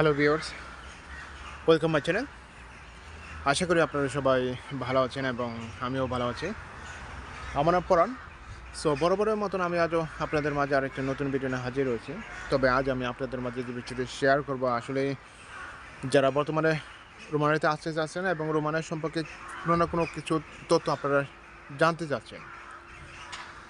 Hello viewers welcome my channel আশা করি আপনারা সবাই ভালো আছেন এবং আমিও ভালো আছি। আমার পরাণ। সো বরাবরের মতন আমি আজও আপনাদের মাঝে আরেকটি নতুন ভিডিও নিয়ে হাজির হয়েছি। তবে আজ আমি আপনাদের মাঝে যে বিষয়টি শেয়ার করব, আসলে যারা বর্তমানে রোমানিতে আসতে চাচ্ছেন এবং রোমানের সম্পর্কে কোনো না কোনো কিছু তথ্য আপনারা জানতে চাচ্ছেন।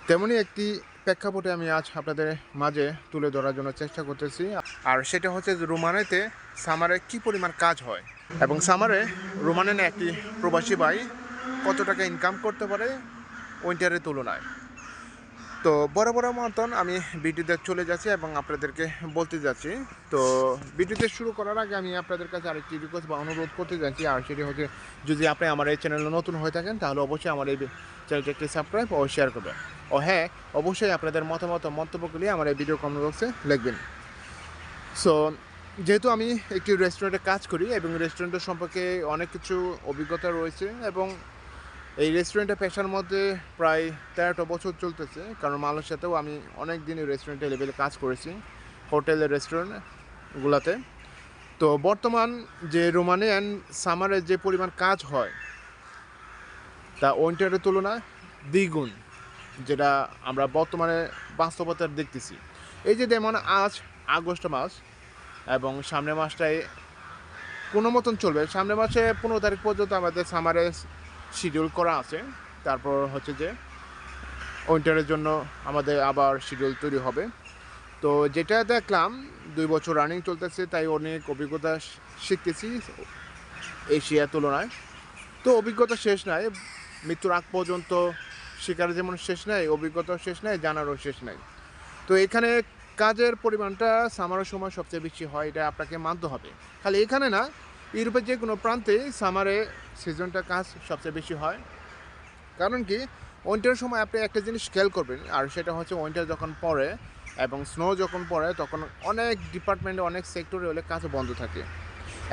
তেমনই একটি প্রেক্ষাপটে আমি আজ আপনাদের মাঝে তুলে ধরার জন্য চেষ্টা করতেছি। আর সেটা হচ্ছে রোমানেতে সামারে কি পরিমাণ কাজ হয় এবং সামারে রোমানে একটি প্রবাসী ভাই কত টাকা ইনকাম করতে পারে উইন্টারের তুলনায়। তো বড় বড় মতন আমি ভিডিওতে চলে যাচ্ছি এবং আপনাদেরকে বলতে যাচ্ছি। তো ভিডিওতে শুরু করার আগে আমি আপনাদের কাছে আরেকটি রিকোয়েস্ট বা অনুরোধ করতে যাচ্ছি। আর সেটি হচ্ছে, যদি আপনি আমার এই চ্যানেলে নতুন হয়ে থাকেন, তাহলে অবশ্যই আমার এই চ্যানেলটি একটি সাবস্ক্রাইব ও শেয়ার করবেন। ও হ্যাঁ অবশ্যই আপনাদের মতামত মন্তব্যগুলি আমার এই ভিডিও কমেন্ট বক্সে লিখবেন। সো যেহেতু আমি একটি রেস্টুরেন্টে কাজ করি এবং রেস্টুরেন্টের সম্পর্কে অনেক কিছু অভিজ্ঞতা রয়েছে এবং এই রেস্টুরেন্টের পেশার মধ্যে প্রায় তেরোটা বছর চলতেছে, কারণ মালয়েশিয়াতেও আমি অনেক দিন রেস্টুরেন্টে লেভেলে কাজ করেছি হোটেল রেস্টুরেন্টগুলোতে তো বর্তমান যে রোমানিয়ান সামারে যে পরিমাণ কাজ হয়, তা উইন্টারের তুলনায় দ্বিগুণ, যেটা আমরা বর্তমানে বাস্তবতার দেখতেছি। এই যে যেমন আজ আগস্ট মাস এবং সামনের মাসটায় কোনো মতন চলবে, সামনের মাসে পনেরো তারিখ পর্যন্ত আমাদের সামারে শিডিউল করা আছে। তারপর হচ্ছে যে উইন্টারের জন্য আমাদের আবার শিডিউল তৈরি হবে। তো যেটা দেখলাম, দুই বছর রানিং চলতেছে, তাই অনেক অভিজ্ঞতা শিখতেছি এশিয়ার তুলনায়। তো অভিজ্ঞতা শেষ নাই, মৃত্যুর আগ পর্যন্ত শেখার যেমন শেষ নাই, অভিজ্ঞতাও শেষ নাই, জানারও শেষ নাই। তো এখানে কাজের পরিমাণটা সামারের সময় সবচেয়ে বেশি হয়, এটা আপনাকে মানতে হবে। খালি এখানে না ইউরোপের যে কোনো প্রান্তে সামারে সিজনটা কাজ সবচেয়ে বেশি হয়। কারণ কি উইন্টারের সময় আপনি একটা জিনিস খেয়াল করবেন, আর সেটা হচ্ছে উইন্টার যখন পড়ে এবং স্নো যখন পড়ে, তখন অনেক ডিপার্টমেন্টে অনেক সেক্টরে হলে কাজ বন্ধ থাকে।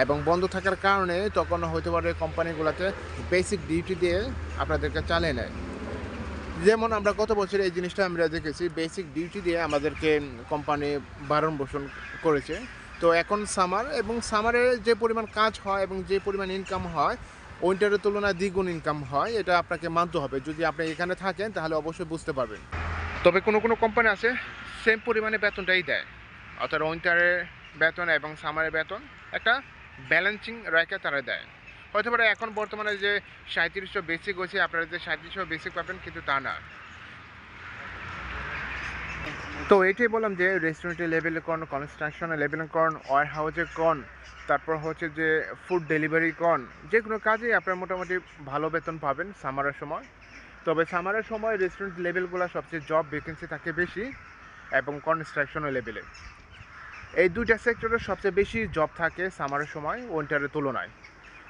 এবং বন্ধ থাকার কারণে তখন হতে পারে কোম্পানিগুলোতে বেসিক ডিউটি দিয়ে আপনাদেরকে চালিয়ে নেয়। যেমন আমরা গত বছর এই জিনিসটা আমরা দেখেছি বেসিক ডিউটি দিয়ে আমাদেরকে কোম্পানি বারণ পোষণ করেছে। তো এখন সামার এবং সামারে যে পরিমাণ কাজ হয় এবং যে পরিমাণ ইনকাম হয় উইন্টারের তুলনায় দ্বিগুণ ইনকাম হয়, এটা আপনাকে মানতে হবে। যদি আপনি এখানে থাকেন, তাহলে অবশ্যই বুঝতে পারবেন। তবে কোনো কোনো কোম্পানি আছে সেম পরিমাণে বেতনটাই দেয়। অর্থাৎ উইন্টারের বেতন এবং সামারের বেতন, একটা ব্যালেন্সিং রেখে তারা দেয়। হয়তো পারে এখন বর্তমানে যে সাঁত্রিশশো বেসিক হয়েছে, আপনারা যে সাঁত্রিশশো বেসিক পাবেন, কিন্তু তা না। তো এটাই বললাম যে রেস্টুরেন্টের লেভেলে কোন কনস্ট্রাকশনের লেভেলে কোন ওয়ার হাউসে কোন তারপর হচ্ছে যে ফুড ডেলিভারি কোন যে কোনো কাজেই আপনারা মোটামুটি ভালো বেতন পাবেন সামারের সময়। তবে সামারের সময় রেস্টুরেন্ট লেভেলগুলো সবচেয়ে জব ভ্যাকেন্সি থাকে বেশি এবং কনস্ট্রাকশনের লেভেলে এই দুইটা সেক্টরে সবচেয়ে বেশি জব থাকে সামারের সময় উইন্টারের তুলনায়।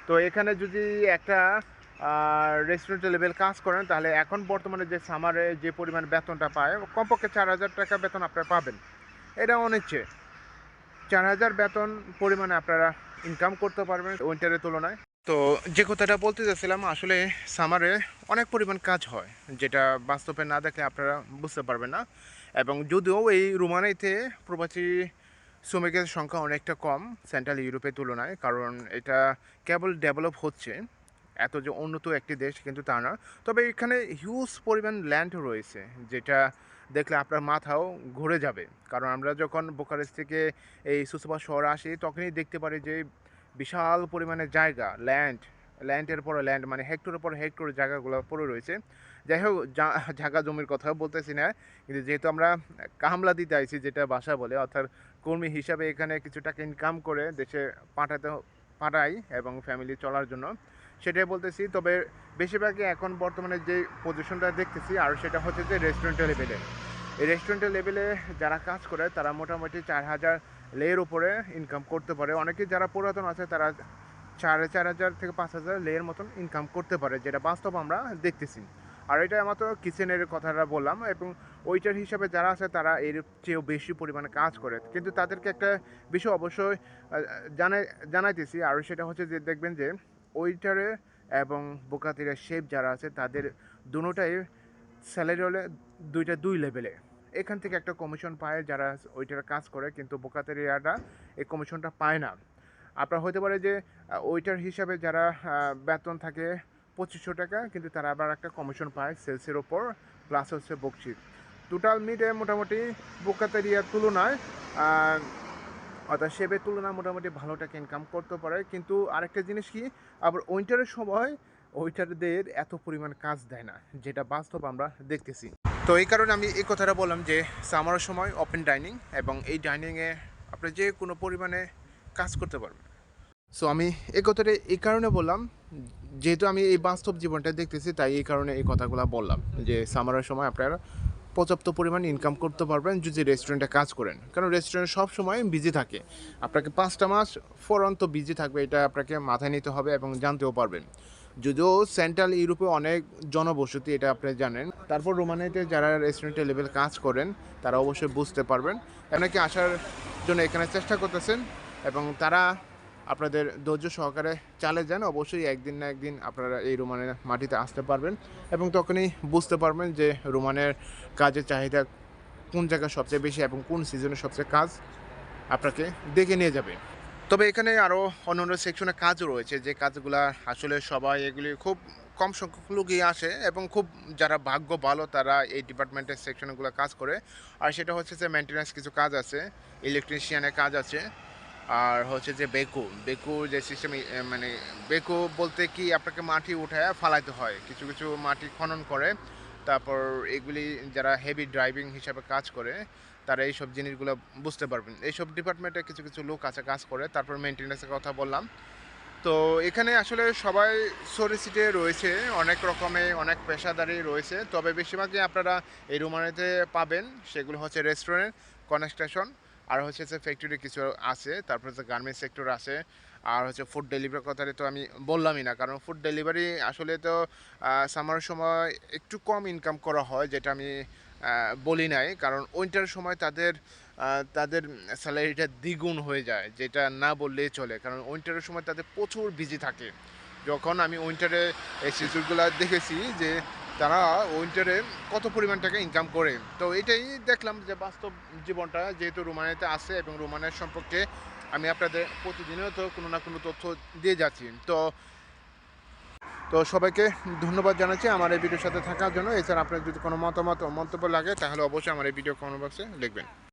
তো এখানে যদি একটা রেস্টুরেন্টের লেভেল কাজ করেন, তাহলে এখন বর্তমানে যে সামারে যে পরিমাণ বেতনটা পায়, কমপক্ষে চার হাজার টাকা বেতন আপনারা পাবেন। এটা অনেক চেয়ে চার হাজার বেতন পরিমাণে আপনারা ইনকাম করতে পারবেন উইন্টারের তুলনায়। তো যে কথাটা বলতে চাচ্ছিলাম, আসলে সামারে অনেক পরিমাণ কাজ হয়, যেটা বাস্তবে না দেখলে আপনারা বুঝতে পারবেন না। এবং যদিও এই রোমানিতে প্রবাসী শ্রমিকের সংখ্যা অনেকটা কম সেন্ট্রাল ইউরোপের তুলনায়, কারণ এটা কেবল ডেভেলপ হচ্ছে। এত যে উন্নত একটি দেশ কিন্তু তা না তবে এখানে হিউজ পরিমাণ ল্যান্ড রয়েছে, যেটা দেখলে আপনার মাথাও ঘুরে যাবে। কারণ আমরা যখন বোকারেস্ট থেকে এই সুসবা শহরে আসি, তখনই দেখতে পারি যে বিশাল পরিমাণে জায়গা ল্যান্ড ল্যান্ডের পরে ল্যান্ড মানে হেক্টরের পর হেক্টর জায়গাগুলো পড়ে রয়েছে। যাই হোক জায়গা জমির কথা বলতেছি না, কিন্তু যেহেতু আমরা কামলা দিতে আইছি, যেটা বাসা বলে, অর্থাৎ কর্মী হিসাবে এখানে কিছু টাকা ইনকাম করে দেশে পাঠাতে, পাঠাই এবং ফ্যামিলি চলার জন্য। সেটাই বলতেছি। তবে বেশিরভাগই এখন বর্তমানে যে পজিশনটা দেখতেছি, আর সেটা হচ্ছে যে রেস্টুরেন্টের লেভেলে এই রেস্টুরেন্টের লেভেলে যারা কাজ করে, তারা মোটামুটি চার হাজার লেয়ের উপরে ইনকাম করতে পারে। অনেকে যারা পুরাতন আছে, তারা সাড়ে চার হাজার থেকে পাঁচ হাজার লেয়ের মতন ইনকাম করতে পারে, যেটা বাস্তব আমরা দেখতেছি। আর এটা আমার তো কিচেনের কথাটা বললাম, এবং ওইটার হিসাবে যারা আছে, তারা এর চেয়েও বেশি পরিমাণে কাজ করে। কিন্তু তাদেরকে একটা বিষয় অবশ্যই জানাই, জানাইতেছি, আর সেটা হচ্ছে যে দেখবেন যে ওইটারে এবং বোকাতিরা শেপ যারা আছে, তাদের দুটোটাই স্যালারি হলে দুইটা দুই লেভেলে এখান থেকে একটা কমিশন পায় যারা ওইটার কাজ করে, কিন্তু বোকাতেরিয়াটা এই কমিশনটা পায় না। আপনার হতে পারে যে ওইটার হিসাবে যারা বেতন থাকে পঁচিশশো টাকা, কিন্তু তারা আবার একটা কমিশন পায় সেলসের ওপর প্লাস হচ্ছে বকশিস টোটাল মিটে মোটামুটি বোকাতেরিয়ার তুলনায় অর্থাৎ সেবের তুলনা মোটামুটি ভালো টাকা ইনকাম করতে পারে। কিন্তু আরেকটা জিনিস কি, আবার উইন্টারের সময় ওইটারদের এত পরিমাণ কাজ দেয় না, যেটা বাস্তব আমরা দেখতেছি। তো এই কারণে আমি এই কথাটা বললাম যে সামারের সময় ওপেন ডাইনিং এবং এই ডাইনিংয়ে আপনি যে কোনো পরিমাণে কাজ করতে পারবেন। সো আমি এই কথাটা এই কারণে বললাম, যেহেতু আমি এই বাস্তব জীবনটা দেখতেছি, তাই এই কারণে এই কথাগুলো বললাম যে সামারের সময় আপনারা পর্যাপ্ত পরিমাণ ইনকাম করতে পারবেন যদি রেস্টুরেন্টে কাজ করেন। কারণ রেস্টুরেন্ট সব সময় বিজি থাকে। আপনাকে পাঁচটা মাস ফরন্ত বিজি থাকবে, এটা আপনাকে মাথায় নিতে হবে এবং জানতেও পারবেন। যদিও সেন্ট্রাল ইউরোপে অনেক জনবসতি, এটা আপনি জানেন। তারপর রোমানিয়াতে যারা রেস্টুরেন্টে লেভেল কাজ করেন, তারা অবশ্যই বুঝতে পারবেন। আপনাকে আসার জন্য এখানে চেষ্টা করতেছেন এবং তারা আপনাদের ধৈর্য সহকারে চালে যান। অবশ্যই একদিন না একদিন আপনারা এই রোমানের মাটিতে আসতে পারবেন এবং তখনই বুঝতে পারবেন যে রোমানের কাজের চাহিদা কোন জায়গায় সবচেয়ে বেশি এবং কোন সিজনে সবচেয়ে কাজ আপনাকে দেখে নিয়ে যাবে। তবে এখানে আরও অন্য অন্য সেকশনে কাজও রয়েছে, যে কাজগুলো আসলে সবাই এগুলি খুব কম সংখ্যক লোকই আসে এবং খুব যারা ভাগ্য ভালো তারা এই ডিপার্টমেন্টের সেকশনগুলো কাজ করে। আর সেটা হচ্ছে যে মেনটেন্যান্স কিছু কাজ আছে ইলেকট্রিশিয়ানের কাজ আছে। আর হচ্ছে যে বেকু বেকু যে সিস্টেম মানে বেকু বলতে কি আপনাকে মাটি উঠায় ফালাইতে হয়। কিছু কিছু মাটি খনন করে, তারপর এগুলি যারা হেভি ড্রাইভিং হিসাবে কাজ করে, তারা এইসব জিনিসগুলো বুঝতে পারবেন। এইসব ডিপার্টমেন্টে কিছু কিছু লোক আছে কাজ করে, তারপর মেনটেন্যান্সের কথা বললাম। তো এখানে আসলে সবাই সরিসিটে রয়েছে, অনেক রকমে অনেক পেশাদারি রয়েছে, তবে বেশিরভাগই আপনারা এই রুমানিতে পাবেন, সেগুলো হচ্ছে রেস্টুরেন্ট কনস্ট্রাকশন আর হচ্ছে যে ফ্যাক্টরি কিছু আছে, তারপর হচ্ছে গার্মেন্টস সেক্টর আছে, আর হচ্ছে ফুড ডেলিভারি কথাটা তো আমি বললামই না, কারণ ফুড ডেলিভারি আসলে তো সামার সময় একটু কম ইনকাম করা হয়, যেটা আমি বলি নাই, কারণ উইন্টার সময় তাদের তাদের স্যালারিটা দ্বিগুণ হয়ে যায়, যেটা না বললেই চলে, কারণ উইন্টারের সময় তাদের প্রচুর বিজি থাকে। যখন আমি উইন্টারে এই শিশুগুলো দেখেছি যে তারা উইন্টারে কত পরিমাণ টাকা ইনকাম করে? তো এটাই দেখলাম যে বাস্তব জীবনটা যেহেতু রোমানিয়াতে আছে এবং রোমানের সম্পর্কে আমি আপনাদের প্রতিদিনও তো কোনো না কোনো তথ্য দিয়ে যাচ্ছি। তো তো সবাইকে ধন্যবাদ জানাচ্ছি আমার এই ভিডিওর সাথে থাকার জন্য। এছাড়া আপনার যদি কোনো মতামত মন্তব্য লাগে, তাহলে অবশ্যই আমার এই ভিডিও কমেন্ট বক্সে লিখবেন।